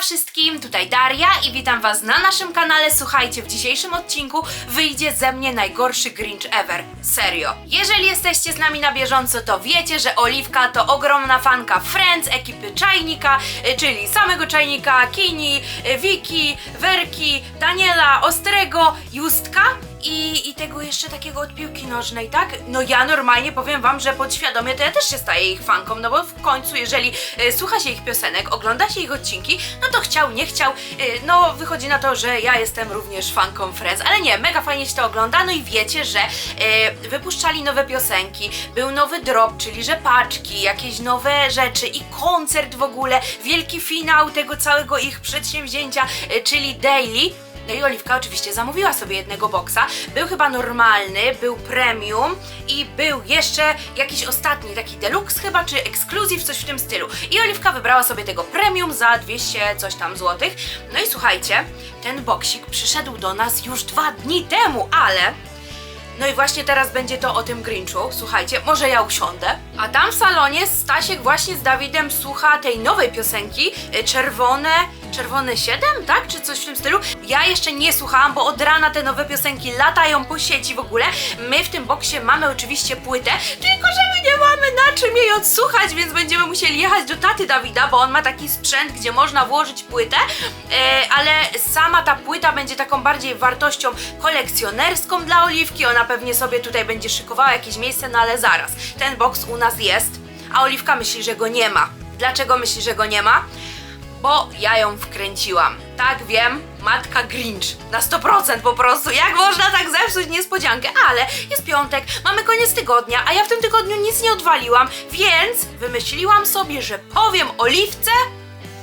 wszystkim, tutaj Daria i witam was na naszym kanale. Słuchajcie, w dzisiejszym odcinku wyjdzie ze mnie najgorszy Grinch ever. Serio. Jeżeli jesteście z nami na bieżąco, to wiecie, że Oliwka to ogromna fanka Friends, ekipy Czajnika, y, czyli samego Czajnika, Kini, y, Wiki, Werki, Daniela, Ostrego, Justka i, i tego jeszcze takiego od piłki nożnej, tak? No ja normalnie powiem wam, że podświadomie to ja też się staję ich fanką, no bo w końcu jeżeli e, słucha się ich piosenek, ogląda się ich odcinki, no to chciał, nie chciał, e, no wychodzi na to, że ja jestem również fanką Friends, ale nie, mega fajnie się to ogląda, no i wiecie, że e, wypuszczali nowe piosenki, był nowy drop, czyli że paczki, jakieś nowe rzeczy i koncert w ogóle, wielki finał tego całego ich przedsięwzięcia, czyli Daily. No i Oliwka oczywiście zamówiła sobie jednego boksa. Był chyba normalny, był premium i był jeszcze jakiś ostatni, taki deluxe chyba, czy ekskluzyw, coś w tym stylu. I Oliwka wybrała sobie tego premium za 200 coś tam złotych. No i słuchajcie, ten boksik przyszedł do nas już dwa dni temu, ale no i właśnie teraz będzie to o tym Grinchu. Słuchajcie, może ja usiądę. A tam w salonie Stasiek właśnie z Dawidem słucha tej nowej piosenki y, Czerwone. Czerwone 7, tak? Czy coś w tym stylu? Ja jeszcze nie słuchałam, bo od rana te nowe piosenki latają po sieci w ogóle. My w tym boksie mamy oczywiście płytę, tylko że my nie mamy na czym jej odsłuchać, więc będziemy musieli jechać do taty Dawida, bo on ma taki sprzęt, gdzie można włożyć płytę, e, ale sama ta płyta będzie taką bardziej wartością kolekcjonerską dla Oliwki. Ona pewnie sobie tutaj będzie szykowała jakieś miejsce, no ale zaraz. Ten boks u nas jest, a Oliwka myśli, że go nie ma. Dlaczego myśli, że go nie ma? Bo ja ją wkręciłam. Tak wiem, matka Grinch. Na 100% po prostu. Jak można tak zepsuć niespodziankę? Ale jest piątek, mamy koniec tygodnia, a ja w tym tygodniu nic nie odwaliłam, więc wymyśliłam sobie, że powiem Oliwce.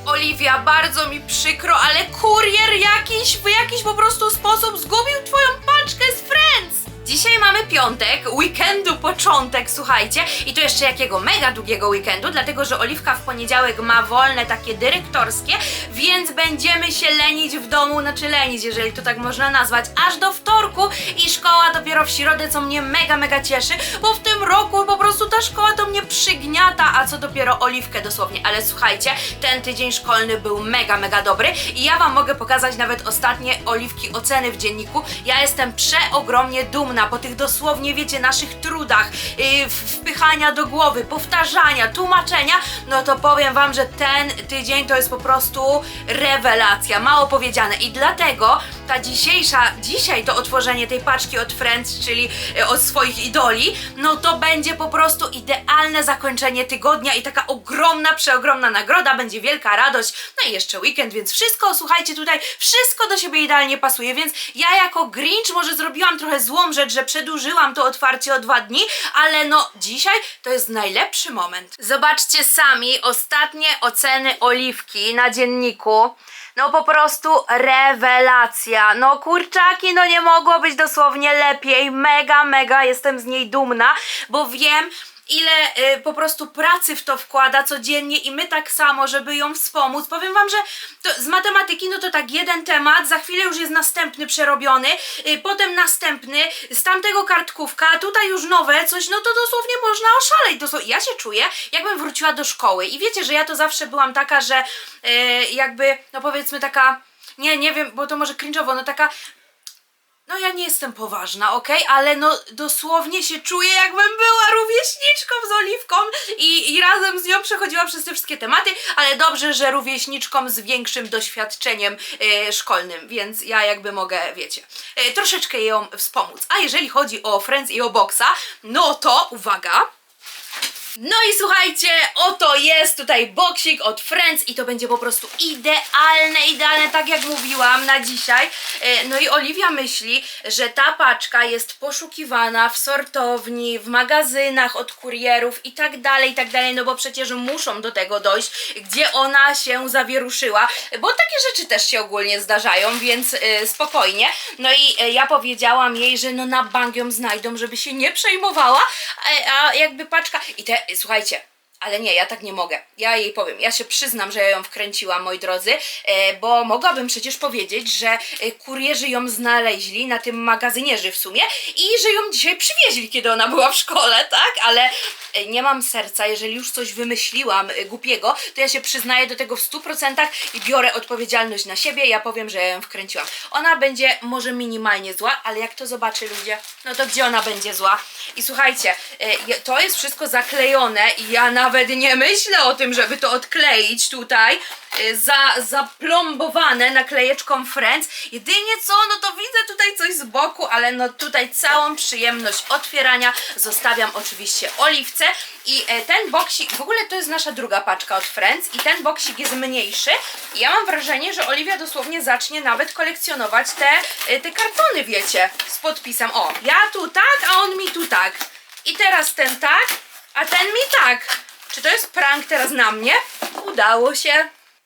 Oliwia, bardzo mi przykro, ale kurier jakiś w jakiś po prostu sposób zgubił twoją paczkę z Friends. Dzisiaj mamy piątek, weekendu początek, słuchajcie, i to jeszcze jakiego mega długiego weekendu, dlatego że Oliwka w poniedziałek ma wolne takie dyrektorskie, więc będziemy się lenić w domu, znaczy lenić, jeżeli to tak można nazwać, aż do wtorku. I szkoła dopiero w środę, co mnie mega, mega cieszy, bo w tym roku po prostu ta szkoła to mnie przygniata, a co dopiero Oliwkę dosłownie, ale słuchajcie, ten tydzień szkolny był mega, mega dobry. I ja wam mogę pokazać nawet ostatnie Oliwki oceny w dzienniku. Ja jestem przeogromnie dumna po tych dosłownie, wiecie, naszych trudach, yy, wpychania do głowy, powtarzania, tłumaczenia, no to powiem wam, że ten tydzień to jest po prostu rewelacja, mało powiedziane. I dlatego ta dzisiejsza, dzisiaj to otworzenie tej paczki od Friends, czyli e, od swoich idoli, no to będzie po prostu idealne zakończenie tygodnia i taka ogromna, przeogromna nagroda, będzie wielka radość, no i jeszcze weekend, więc wszystko, słuchajcie, tutaj wszystko do siebie idealnie pasuje, więc ja jako Grinch może zrobiłam trochę złą rzecz, że przedłużyłam to otwarcie o dwa dni, ale no dzisiaj to jest najlepszy moment. Zobaczcie sami ostatnie oceny Oliwki na dzienniku. No po prostu rewelacja. No kurczaki, no nie mogło być dosłownie lepiej. Mega, mega jestem z niej dumna, bo wiem, ile y, po prostu pracy w to wkłada codziennie i my tak samo, żeby ją wspomóc. Powiem wam, że to, z matematyki no to tak jeden temat, za chwilę już jest następny przerobiony, y, potem następny, z tamtego kartkówka, tutaj już nowe, coś, no to dosłownie można oszaleć. Dosłownie. Ja się czuję, jakbym wróciła do szkoły i wiecie, że ja to zawsze byłam taka, że y, jakby, no powiedzmy taka, nie, nie wiem, bo to może cringe'owo, no taka no ja nie jestem poważna, okej, ale no dosłownie się czuję jakbym była rówieśniczką z Oliwką i, i razem z nią przechodziła przez te wszystkie tematy, ale dobrze, że rówieśniczką z większym doświadczeniem e, szkolnym, więc ja jakby mogę, wiecie, e, troszeczkę ją wspomóc. A jeżeli chodzi o Friends i o Boxa, no to uwaga, no i słuchajcie, oto jest tutaj boksik od Friends i to będzie po prostu idealne, idealne, tak jak mówiłam na dzisiaj. E, No i Oliwia myśli, że ta paczka jest poszukiwana w sortowni, w magazynach od kurierów i tak dalej, i tak dalej, no bo przecież muszą do tego dojść, gdzie ona się zawieruszyła, bo takie rzeczy też się ogólnie zdarzają, więc e, spokojnie. No i e, ja powiedziałam jej, że no na bank ją znajdą, żeby się nie przejmowała, a jakby paczka i te, słuchajcie, Ale nie, ja tak nie mogę. Ja jej powiem. Ja się przyznam, że ja ją wkręciłam, moi drodzy, e, bo mogłabym przecież powiedzieć, że e, kurierzy ją znaleźli na tym magazynierze w sumie i że ją dzisiaj przywieźli, kiedy ona była w szkole, tak? Ale e, nie mam serca. Jeżeli już coś wymyśliłam głupiego, to ja się przyznaję do tego w 100% i biorę odpowiedzialność na siebie. Ja powiem, że ja ją wkręciłam. Ona będzie może minimalnie zła, ale jak to zobaczy ludzie, no to gdzie ona będzie zła? I słuchajcie, to jest wszystko zaklejone i ja nawet nie myślę o tym, żeby to odkleić tutaj. e, Za, zaplombowane naklejeczką Friends. Jedynie co, no to widzę tutaj coś z boku, ale no tutaj całą przyjemność otwierania zostawiam oczywiście Oliwce. I e, ten boksik, w ogóle to jest nasza druga paczka od Friends i ten boksik jest mniejszy. I ja mam wrażenie, że Oliwia dosłownie zacznie nawet kolekcjonować te, e, te kartony, wiecie, z podpisem. O, ja tu tak, a on mi tu tak. I teraz ten tak, a ten mi tak. Czy to jest prank teraz na mnie? Udało się.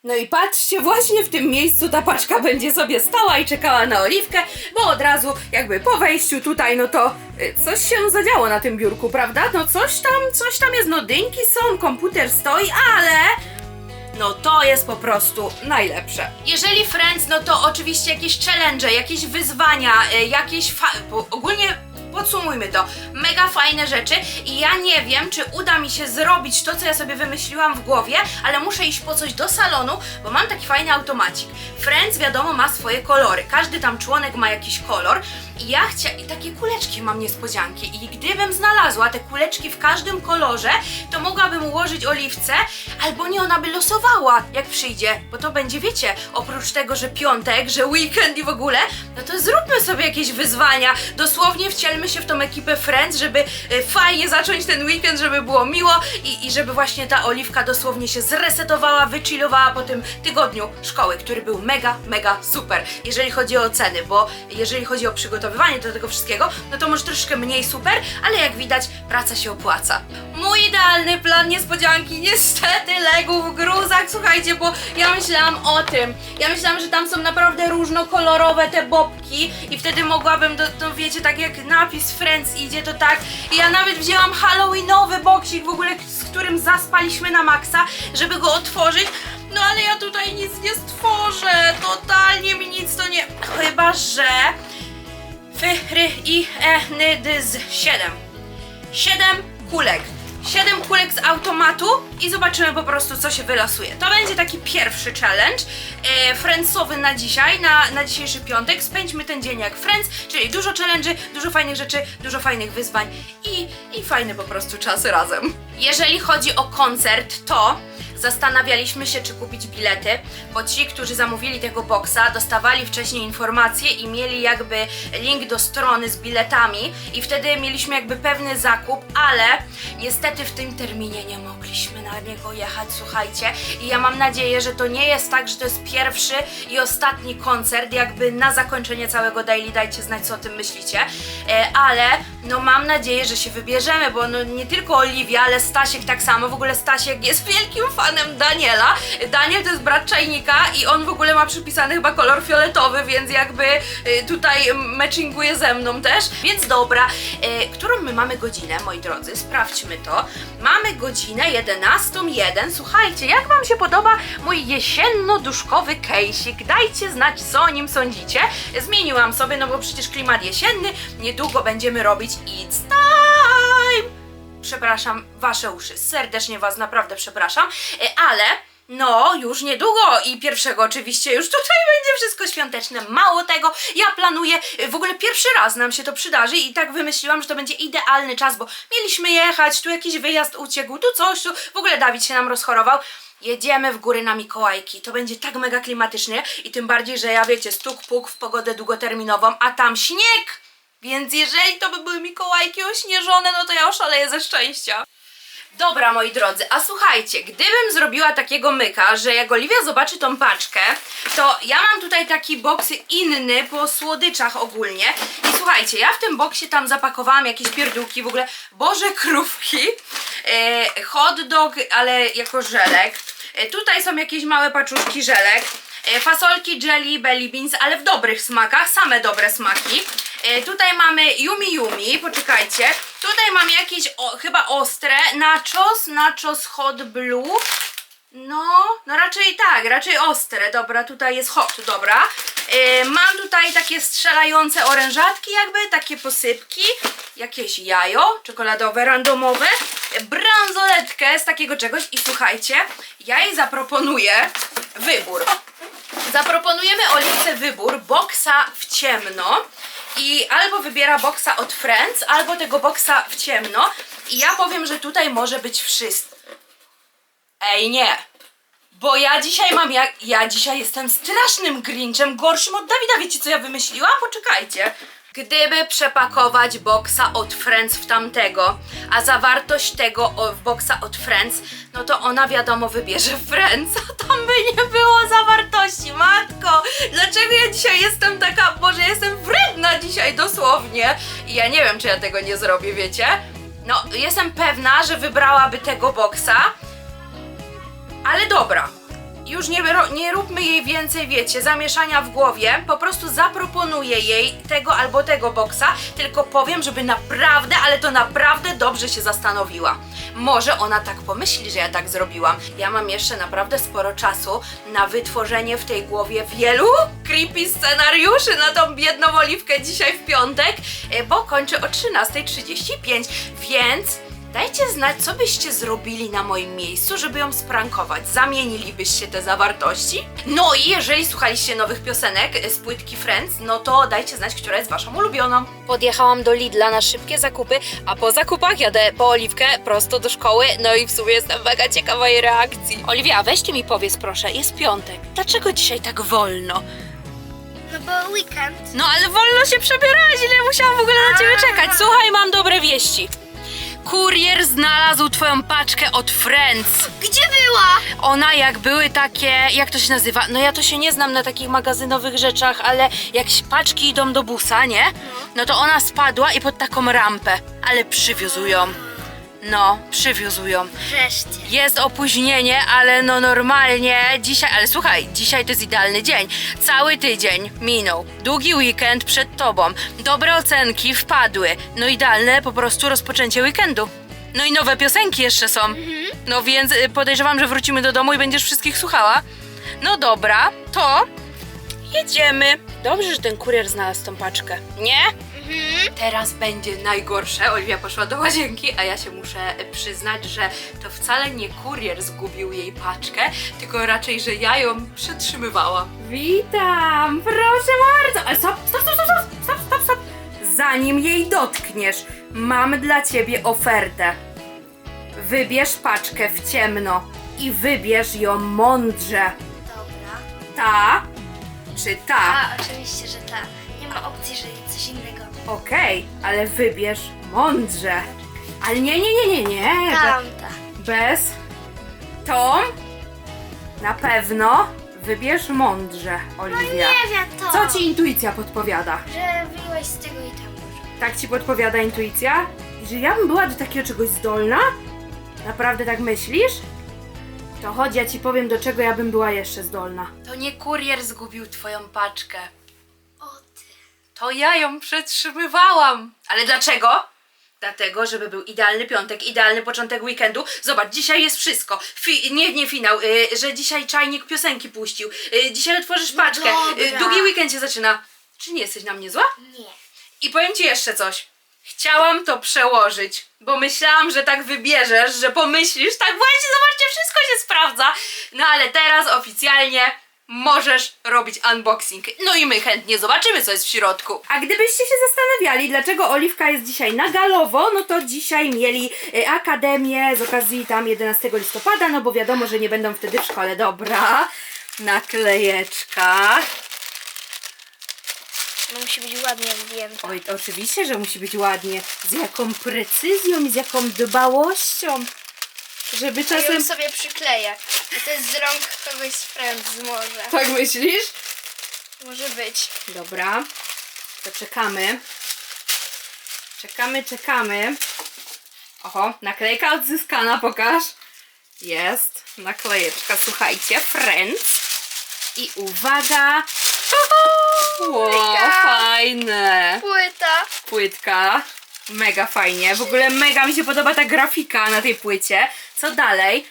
No i patrzcie, właśnie w tym miejscu ta paczka będzie sobie stała i czekała na oliwkę, bo od razu jakby po wejściu tutaj, no to y, coś się zadziało na tym biurku, prawda? No coś tam, coś tam jest, no dynki są, komputer stoi, ale no to jest po prostu najlepsze. Jeżeli Friends, no to oczywiście jakieś challenge, jakieś wyzwania, y, jakieś ogólnie podsumujmy to, mega fajne rzeczy i ja nie wiem, czy uda mi się zrobić to, co ja sobie wymyśliłam w głowie, ale muszę iść po coś do salonu, bo mam taki fajny automacik. Friends wiadomo ma swoje kolory, każdy tam członek ma jakiś kolor i ja chciałam, i takie kuleczki mam niespodzianki. I gdybym znalazła te kuleczki w każdym kolorze, to mogłabym ułożyć oliwce, albo nie, ona by losowała, jak przyjdzie, bo to będzie, wiecie, oprócz tego, że piątek, że weekend i w ogóle, no to zróbmy sobie jakieś wyzwania, dosłownie wcielmy się w tą ekipę Friends, żeby e, fajnie zacząć ten weekend, żeby było miło i, i żeby właśnie ta oliwka dosłownie się zresetowała, wychillowała po tym tygodniu szkoły, który był mega, mega super, jeżeli chodzi o oceny, bo jeżeli chodzi o przygotowywanie do tego wszystkiego, no to może troszkę mniej super, ale jak widać, praca się opłaca. Mój idealny plan niespodzianki niestety legł w gruzach, słuchajcie, bo ja myślałam o tym. Ja myślałam, że tam są naprawdę różnokolorowe te bobki i wtedy mogłabym, to wiecie, tak jak napis Friends idzie, to tak. I ja nawet wzięłam halloweenowy boksik w ogóle, z którym zaspaliśmy na maksa, żeby go otworzyć. No ale ja tutaj nic nie stworzę, totalnie mi nic to nie... Chyba, że... Fyry i e, ny, dy, z 7. 7 kulek. 7 kulek z automatu i zobaczymy po prostu, co się wylosuje. To będzie taki pierwszy challenge e, friendsowy na dzisiaj, na, na dzisiejszy piątek. Spędźmy ten dzień jak friends, czyli dużo challenge'y, dużo fajnych rzeczy, dużo fajnych wyzwań i, i fajny po prostu czas razem. Jeżeli chodzi o koncert, to zastanawialiśmy się, czy kupić bilety, bo ci, którzy zamówili tego boksa, dostawali wcześniej informacje i mieli jakby link do strony z biletami i wtedy mieliśmy jakby pewny zakup, ale niestety w tym terminie nie mogliśmy na niego jechać, słuchajcie. I ja mam nadzieję, że to nie jest tak, że to jest pierwszy i ostatni koncert, jakby na zakończenie całego daily, dajcie znać, co o tym myślicie. E, ale no mam nadzieję, że się wybierzemy, bo no nie tylko Oliwia, ale Stasiek tak samo. W ogóle Stasiek jest wielkim fanem Daniela. Daniel to jest brat czajnika i on w ogóle ma przypisany chyba kolor fioletowy, więc jakby y, tutaj matchinguje ze mną też. Więc dobra, y, którą my mamy godzinę, moi drodzy? Sprawdźmy to. Mamy godzinę 11.01. Słuchajcie, jak wam się podoba mój jesienno-duszkowy kejsik? Dajcie znać, co o nim sądzicie. Zmieniłam sobie, no bo przecież klimat jesienny. Niedługo będziemy robić It's Time! Przepraszam, wasze uszy. Serdecznie was naprawdę przepraszam, E, ale no, już niedługo i pierwszego oczywiście już tutaj będzie wszystko świąteczne. Mało tego, ja planuję, e, w ogóle pierwszy raz nam się to przydarzy i tak wymyśliłam, że to będzie idealny czas, bo mieliśmy jechać, tu jakiś wyjazd uciekł, tu coś, tu w ogóle Dawid się nam rozchorował. Jedziemy w góry na Mikołajki. To będzie tak mega klimatycznie i tym bardziej, że ja wiecie, stuk puk w pogodę długoterminową, a tam śnieg! Więc jeżeli to by były Mikołajki ośnieżone, no to ja oszaleję ze szczęścia. Dobra, moi drodzy, a słuchajcie, gdybym zrobiła takiego myka, że jak Oliwia zobaczy tą paczkę, to ja mam tutaj taki boks inny po słodyczach ogólnie. I słuchajcie, ja w tym boksie tam zapakowałam jakieś pierdółki, w ogóle boże krówki, e, hot dog, ale jako żelek. E, tutaj są jakieś małe paczuszki żelek. E, fasolki, jelly, belly beans, ale w dobrych smakach, same dobre smaki. E, tutaj mamy Yumi Yumi, poczekajcie. Tutaj mam jakieś o, chyba ostre. Nachos, nachos hot blue. No, no raczej tak, raczej ostre. Dobra, tutaj jest hot, dobra. Yy, mam tutaj takie strzelające orężatki jakby, takie posypki. Jakieś jajo czekoladowe, randomowe. Bransoletkę z takiego czegoś i słuchajcie, ja jej zaproponuję wybór. Zaproponujemy Oliwce wybór boksa w ciemno i albo wybiera boksa od Friends, albo tego boksa w ciemno i ja powiem, że tutaj może być wszystko. Ej, nie. Bo ja dzisiaj mam jak. Ja dzisiaj jestem strasznym Grinchem, gorszym od Dawida. Wiecie, co ja wymyśliłam? Poczekajcie. Gdyby przepakować boksa od Friends w tamtego, a zawartość tego w boksa od Friends, no to ona wiadomo wybierze Friends, a tam by nie było zawartości. Matko, dlaczego ja dzisiaj jestem taka. Boże, ja jestem wredna dzisiaj dosłownie. I ja nie wiem, czy ja tego nie zrobię, wiecie? No, jestem pewna, że wybrałaby tego boksa. Ale dobra. Już nie, nie róbmy jej więcej, wiecie, zamieszania w głowie. Po prostu zaproponuję jej tego albo tego boksa, tylko powiem, żeby naprawdę, ale to naprawdę dobrze się zastanowiła. Może ona tak pomyśli, że ja tak zrobiłam. Ja mam jeszcze naprawdę sporo czasu na wytworzenie w tej głowie wielu creepy scenariuszy na tą biedną oliwkę dzisiaj w piątek, e, bo kończę o 13.35, więc Dajcie znać, co byście zrobili na moim miejscu, żeby ją sprankować. Zamienilibyście te zawartości? No i jeżeli słuchaliście nowych piosenek z płytki Friends, no to dajcie znać, która jest waszą ulubioną. Podjechałam do Lidla na szybkie zakupy, a po zakupach jadę po Oliwkę prosto do szkoły, no i w sumie jestem mega ciekawa jej reakcji. Oliwia, weźcie mi powiedz proszę, jest piątek. Dlaczego dzisiaj tak wolno? No bo weekend. No ale wolno się przebierałaś, ile musiałam w ogóle na ciebie czekać. Słuchaj, mam dobre wieści. Kurier znalazł twoją paczkę od Friends. Gdzie była? Ona jak były takie, jak to się nazywa? No ja to się nie znam na takich magazynowych rzeczach, ale jak paczki idą do busa, nie? No to ona spadła i pod taką rampę, ale przywiózł ją. No, przywiózł ją. Wreszcie. Jest opóźnienie, ale no normalnie dzisiaj, ale słuchaj, dzisiaj to jest idealny dzień. Cały tydzień minął. Długi weekend przed tobą. Dobre ocenki wpadły. No idealne po prostu rozpoczęcie weekendu. No i nowe piosenki jeszcze są. No więc y, podejrzewam, że wrócimy do domu i będziesz wszystkich słuchała. No dobra, to jedziemy. Dobrze, że ten kurier znalazł tą paczkę. Nie? Teraz będzie najgorsze. Oliwia poszła do łazienki, a ja się muszę przyznać, że to wcale nie kurier zgubił jej paczkę, tylko raczej, że ja ją przetrzymywałam. Witam! Proszę bardzo! Ale stop, stop, stop, stop, stop, stop, stop, stop! Zanim jej dotkniesz, mam dla ciebie ofertę. Wybierz paczkę w ciemno i wybierz ją mądrze. Dobra. Ta czy ta? A, oczywiście, że ta. Nie ma opcji, że coś innego. Okej, ale wybierz mądrze. Ale nie, nie, nie, nie, nie. Be- Tamta. bez tą na pewno wybierz mądrze, Oliwia. Nie wiem to. Co ci intuicja podpowiada? Że wyjłaś z tego i tam dużo. Tak ci podpowiada intuicja? Że ja bym była do takiego czegoś zdolna? Naprawdę tak myślisz? To chodź, ja ci powiem, do czego ja bym była jeszcze zdolna. To nie kurier zgubił twoją paczkę. To ja ją przetrzymywałam. Ale dlaczego? Dlatego, żeby był idealny piątek, idealny początek weekendu. Zobacz, dzisiaj jest wszystko. Fi, nie, nie finał, y, że dzisiaj czajnik piosenki puścił. Y, dzisiaj otworzysz No paczkę. dobra. Y, długi weekend się zaczyna. Czy nie jesteś na mnie zła? Nie. I powiem ci jeszcze coś. Chciałam to przełożyć, bo myślałam, że tak wybierzesz, że pomyślisz, tak właśnie, zobaczcie, wszystko się sprawdza. No ale teraz oficjalnie możesz robić unboxing. No i my chętnie zobaczymy, co jest w środku. A gdybyście się zastanawiali, dlaczego Oliwka jest dzisiaj na galowo, no to dzisiaj mieli y, akademię z okazji tam 11 listopada, no bo wiadomo, że nie będą wtedy w szkole. Dobra, naklejeczka. No musi być ładnie zdjęta. Oj, oczywiście, że musi być ładnie. Z jaką precyzją i z jaką dbałością. Żeby Ja czasem... ją sobie przykleję. To jest z rąk kogoś z Friends może. Tak myślisz? Może być. Dobra. To czekamy. Czekamy, czekamy. Oho, naklejka odzyskana, pokaż. Jest. Naklejeczka, słuchajcie. Friends. I uwaga. Wow, fajne. Płyta. Płytka. Mega fajnie. W ogóle mega mi się podoba ta grafika na tej płycie. Co dalej?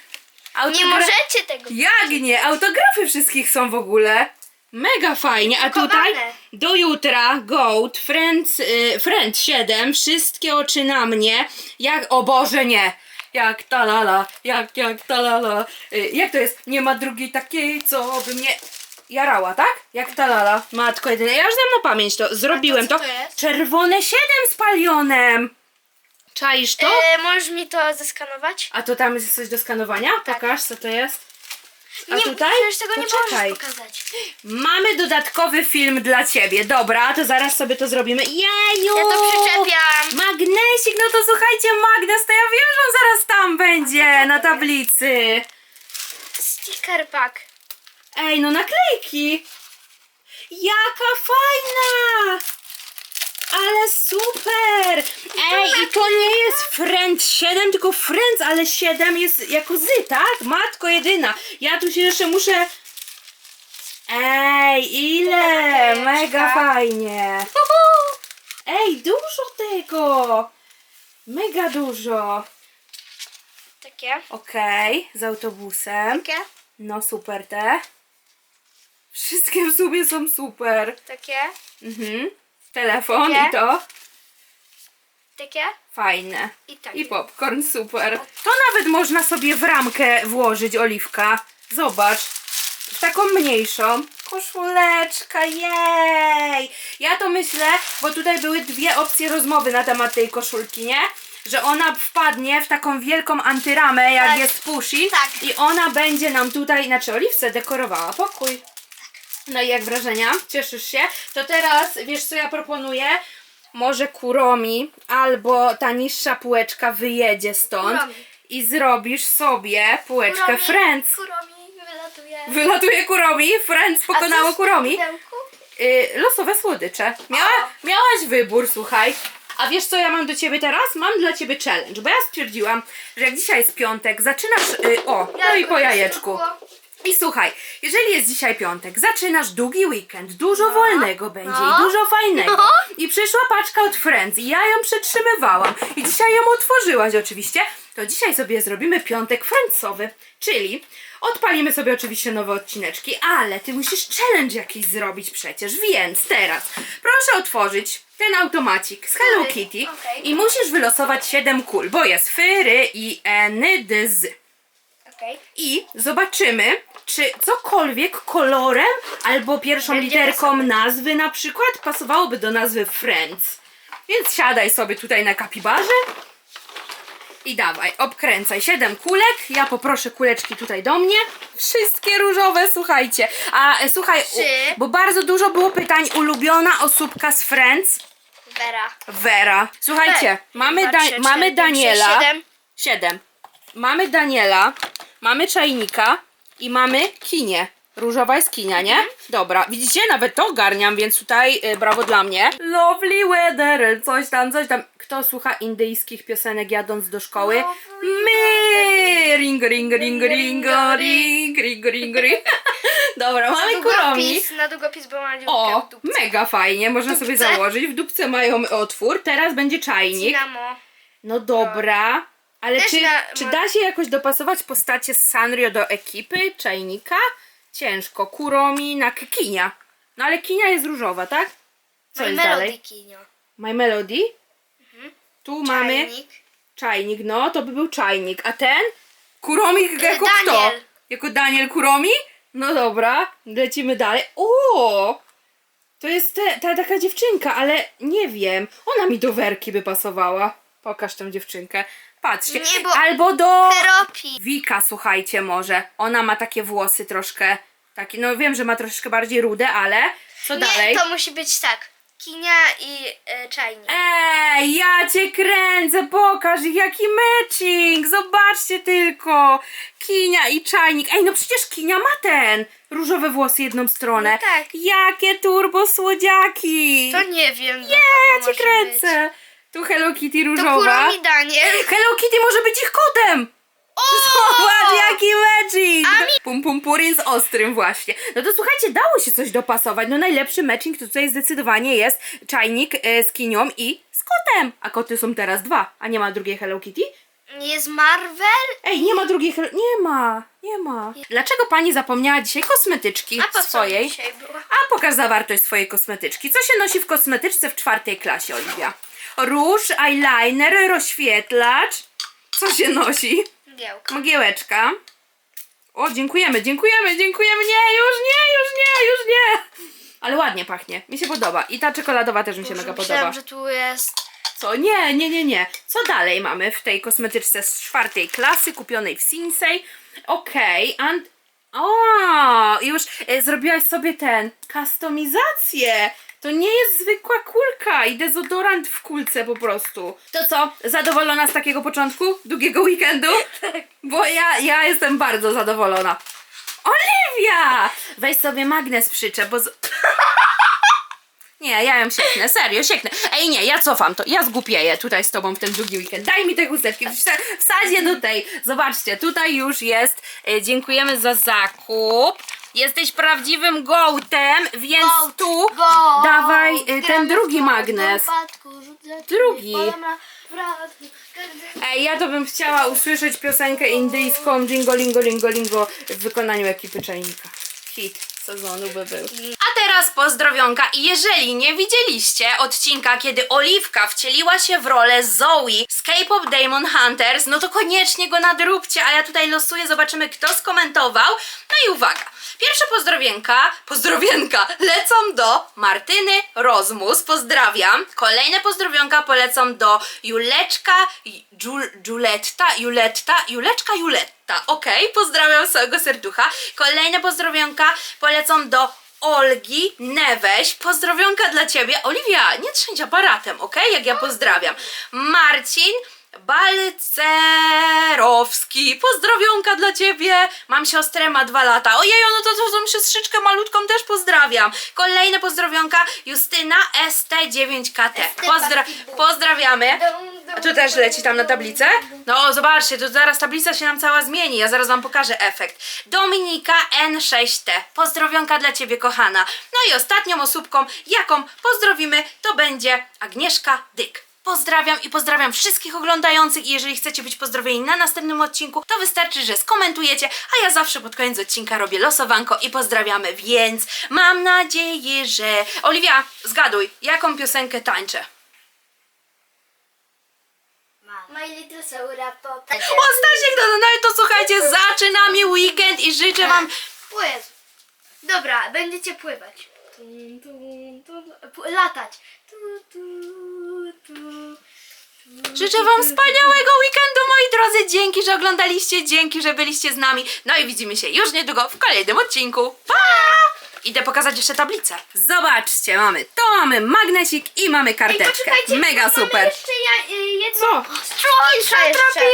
Nie Autogra- możecie tego. Jak nie? Autografy wszystkich są w ogóle. Mega fajnie. A tutaj Drukowane. do jutra Goat, Friends, y, Friend 7, wszystkie oczy na mnie. Jak, o Boże, nie. Jak talala, jak, jak talala. Y, jak to jest? Nie ma drugiej takiej, co by mnie jarała, tak? Jak talala. Matko jedyna. Ja już znam na pamięć to. Zrobiłem co to. to jest? Czerwone 7 z palionem. Czaisz to? E, możesz mi to zeskanować? A to tam jest coś do skanowania? Pokaż, co to jest. A nie, tutaj? Przecież tego nie Poczekaj. możesz pokazać. Mamy dodatkowy film dla ciebie. Dobra, to zaraz sobie to zrobimy. Jeju! Ja to przyczepiam. Magnesik, no to słuchajcie, magnes, to ja wiem, że on zaraz tam będzie, na tablicy. Sticker pack. Ej, no naklejki. Jaka fajna! Ale super! Ej, i to nie jest Friend 7, tylko Friends, ale 7 jest jako zy, tak? Matko jedyna. Ja tu się jeszcze muszę... Ej, ile? Mega fajnie. Ej, dużo tego! Mega dużo. Takie. Okej, z autobusem. Takie. No super te. Wszystkie w sumie są super. Takie. Mhm. Telefon Takie? i to. Takie. Fajne. I takie. I popcorn super. To nawet można sobie w ramkę włożyć oliwka. Zobacz. W taką mniejszą. Koszuleczka, jej! Ja to myślę, bo tutaj były dwie opcje rozmowy na temat tej koszulki, nie? Że ona wpadnie w taką wielką antyramę, jak Tak. jest Pushi. Tak. I ona będzie nam tutaj, znaczy oliwce dekorowała pokój. No i jak wrażenia? Cieszysz się? To teraz, wiesz co ja proponuję? Może Kuromi albo ta niższa półeczka wyjedzie stąd Kuromi. i zrobisz sobie półeczkę Kuromi, Friends. Kuromi wylatuje. Wylatuje Kuromi, Friends A pokonało co w Kuromi. pudełku? Y, losowe słodycze. Miała, miałaś wybór, słuchaj. A wiesz co ja mam do ciebie teraz? Mam dla ciebie challenge, bo ja stwierdziłam, że jak dzisiaj jest piątek, zaczynasz. Y, o, no i po jajeczku. I słuchaj, jeżeli jest dzisiaj piątek, zaczynasz długi weekend, dużo wolnego będzie no, i dużo fajnego. no. I przyszła paczka od Friends i ja ją przetrzymywałam. I dzisiaj ją otworzyłaś oczywiście. To dzisiaj sobie zrobimy piątek Friendsowy, czyli odpalimy sobie oczywiście nowe odcineczki, ale ty musisz challenge jakiś zrobić przecież, więc teraz proszę otworzyć ten automacik z Hello Kitty okej. i musisz wylosować 7 kul, bo jest fyry i eny. Okej. I zobaczymy, czy cokolwiek kolorem albo pierwszą Będzie literką pasować. nazwy na przykład pasowałoby do nazwy Friends. Więc siadaj sobie tutaj na kapibarze i dawaj, obkręcaj. Siedem kulek. Ja poproszę kuleczki tutaj do mnie. Wszystkie różowe, słuchajcie. A e, słuchaj, Trzy. u, bo bardzo dużo było pytań. Ulubiona osóbka z Friends? Vera. Vera. Słuchajcie, mamy, Dwa, da trzy, mamy cztery, pięć, Daniela. siedem. Siedem. Mamy Daniela, mamy Czajnika i mamy Kinię. Różowa jest Kinia, nie? Dobra, widzicie? Nawet to ogarniam, więc tutaj y, brawo dla mnie. Lovely weather, coś tam, coś tam. Kto słucha indyjskich piosenek jadąc do szkoły? My! Ring, ring, ring, ring, ring, ring, ring, ring. Dobra, mamy. Długopis, na długopis, bo ma dziurkę O, w dupce. mega fajnie, można sobie dupce. założyć. W dupce mają otwór, teraz będzie czajnik. Dynamo. No dobra, ale Też czy, na- czy da się jakoś dopasować postacie z Sanrio do ekipy czajnika? Ciężko. Kuromi na Kinia. No ale Kinia jest różowa, tak? Co jest Melody dalej? Kinio. My Melody? Tu mamy Czajnik. czajnik, no to by był czajnik. A ten? Kuromi jako kto? Daniel. Jako Daniel Kuromi? No dobra, lecimy dalej. O! To jest te, ta taka dziewczynka, ale nie wiem. Ona mi do werki by pasowała. Pokaż tą dziewczynkę. Patrzcie. Nie, bo- Albo do. Wika, słuchajcie, może. Ona ma takie włosy troszkę. Takie, no wiem, że ma troszkę bardziej rude, ale co dalej? Nie, to musi być tak. Kinia i e, czajnik. Ej, ja cię kręcę, pokaż jaki matching, zobaczcie tylko. Kinia i czajnik. Ej, no przecież Kinia ma ten różowe włosy jedną stronę. No tak. Jakie turbo słodziaki. To nie wiem. Nie, ja cię kręcę. Tu Hello Kitty To różowa. Kuromi Daniel. Hello Kitty może być ich kotem. Zobacz, jaki matching! Pum pum purin z ostrym właśnie. No to słuchajcie, dało się coś dopasować. No najlepszy matching to tutaj zdecydowanie jest czajnik e, z kinią i z kotem. A koty są teraz dwa, a nie ma drugiej Hello Kitty? Jest Marvel? Ej, nie ma drugiej Hello... Nie ma, nie ma. Dlaczego pani zapomniała dzisiaj kosmetyczki A po co swojej? dzisiaj była? A pokaż zawartość swojej kosmetyczki. Co się nosi w kosmetyczce w czwartej klasie, Oliwia? Róż, eyeliner, rozświetlacz. Co się nosi? Giełka. Mgiełeczka. O, dziękujemy, dziękujemy, dziękujemy. Nie, już nie, już nie, już nie. Ale ładnie pachnie. Mi się podoba. I ta czekoladowa też mi się mega podoba. Myślałam, że tu jest... Co? Nie, nie, nie, nie. Co dalej mamy w tej kosmetyczce z czwartej klasy, kupionej w Sinsei? Okej, and... O, już e, zrobiłaś sobie ten, kustomizację. To nie jest zwykła kulka i dezodorant w kulce po prostu. To co, zadowolona z takiego początku? Długiego weekendu? Bo ja, ja jestem bardzo zadowolona. Oliwia! Weź sobie magnes przyczep, bo... Z... Nie, ja ją sieknę, serio, sieknę. Ej, nie, ja cofam to, ja zgłupieję tutaj z tobą w ten długi weekend. Daj mi te chusteczki, wsa- wsadź je do tej. Zobaczcie, tutaj już jest, e, dziękujemy za zakup. Jesteś prawdziwym gołtem, więc tu dawaj e, ten Gramy drugi w magnes. rzucę Drugi. polem na wratku, każdy- Ej, ja to bym chciała usłyszeć piosenkę indyjską Jingo Lingo Lingo Lingo w wykonaniu ekipy Czajnika. Hit sezonu by był. A teraz pozdrowionka i jeżeli nie widzieliście odcinka, kiedy Oliwka wcieliła się w rolę Zoe z K-pop Demon Hunters, no to koniecznie go nadróbcie, a ja tutaj losuję, zobaczymy kto skomentował. No i uwaga, pierwsza pozdrowienka, pozdrowienka lecą do Martyny Rozmus, pozdrawiam. Kolejne pozdrowionka polecą do Juleczka, Jul, Juletta, Juletta, Juleczka, Juletta. Okej, pozdrawiam z całego serducha. Kolejne pozdrowionka polecą do Olgi Neweś. Pozdrowionka dla ciebie. Oliwia, nie trzędź aparatem, okej? Jak ja pozdrawiam. Marcin Balcerowski. Pozdrowionka dla ciebie. Mam siostrę, ma dwa lata. Ojej, no to, tą siostrzyczkę malutką też pozdrawiam. Kolejne pozdrowionka Justyna ST9KT. Pozdra pozdrawiamy. A tu też leci tam na tablicę? No, zobaczcie, tu zaraz tablica się nam cała zmieni. Ja zaraz wam pokażę efekt. Dominika N6T. Pozdrowionka dla ciebie, kochana. No i ostatnią osóbką, jaką pozdrowimy, to będzie Agnieszka Dyk. Pozdrawiam i pozdrawiam wszystkich oglądających i jeżeli chcecie być pozdrowieni na następnym odcinku, to wystarczy, że skomentujecie, a ja zawsze pod koniec odcinka robię losowanko i pozdrawiamy, więc mam nadzieję, że... Oliwia, zgaduj, jaką piosenkę tańczę? My little soda pop. O, Stasiek, no, no to słuchajcie, zaczynamy weekend i życzę wam... O Jezu. Dobra, będziecie pływać. Tum, tum, tum, pu- latać. Tu, tu, Życzę wam wspaniałego weekendu, moi drodzy. Dzięki, że oglądaliście, dzięki, że byliście z nami. No i widzimy się już niedługo w kolejnym odcinku. Pa! Idę pokazać jeszcze tablicę. Zobaczcie, mamy to, mamy magnesik i mamy karteczkę. Mega super. jeszcze ja, y, jedno. Co? Jeszcze.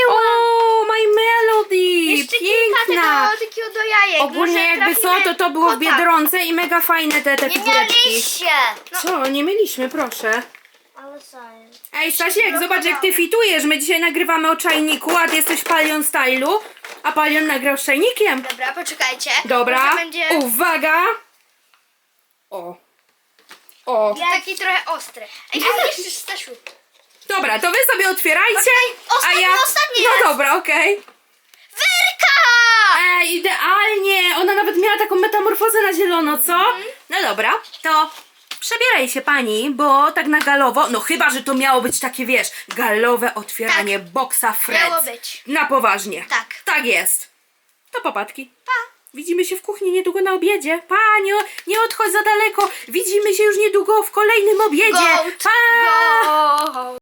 O, my melody! Jeszcze kilka Piękna! tego, takiego do jajek. Ogólnie jakby co, trafimy to to było w kota. Biedronce i mega fajne te, te Nie figureczki. mieliście. No, Co? Nie mieliśmy, proszę. Sorry. Ej, Stasiek, zobacz jak ty fitujesz. My dzisiaj nagrywamy o czajniku, a ty jesteś w Palion Stylu, a Palion nagrał z czajnikiem. Dobra, poczekajcie. Dobra, Może będzie uwaga. O. O. taki trochę ostry. Ej, ale jeszcze Stasiu. Dobra, to wy sobie otwierajcie, Poczekaj, a ostatni, ja... ostatni No dobra, okej. Wyrka! Ej, idealnie! Ona nawet miała taką metamorfozę na zielono, co? Mhm. No dobra, to przebieraj się pani, bo tak na galowo, no chyba, że to miało być takie, wiesz, galowe otwieranie boksa Fred. Tak. Miało być. Na poważnie. Tak. Tak jest. To popadki. Pa. Widzimy się w kuchni niedługo na obiedzie. Paniu, nie odchodź za daleko. Widzimy się już niedługo w kolejnym obiedzie. Goat. Pa! Go!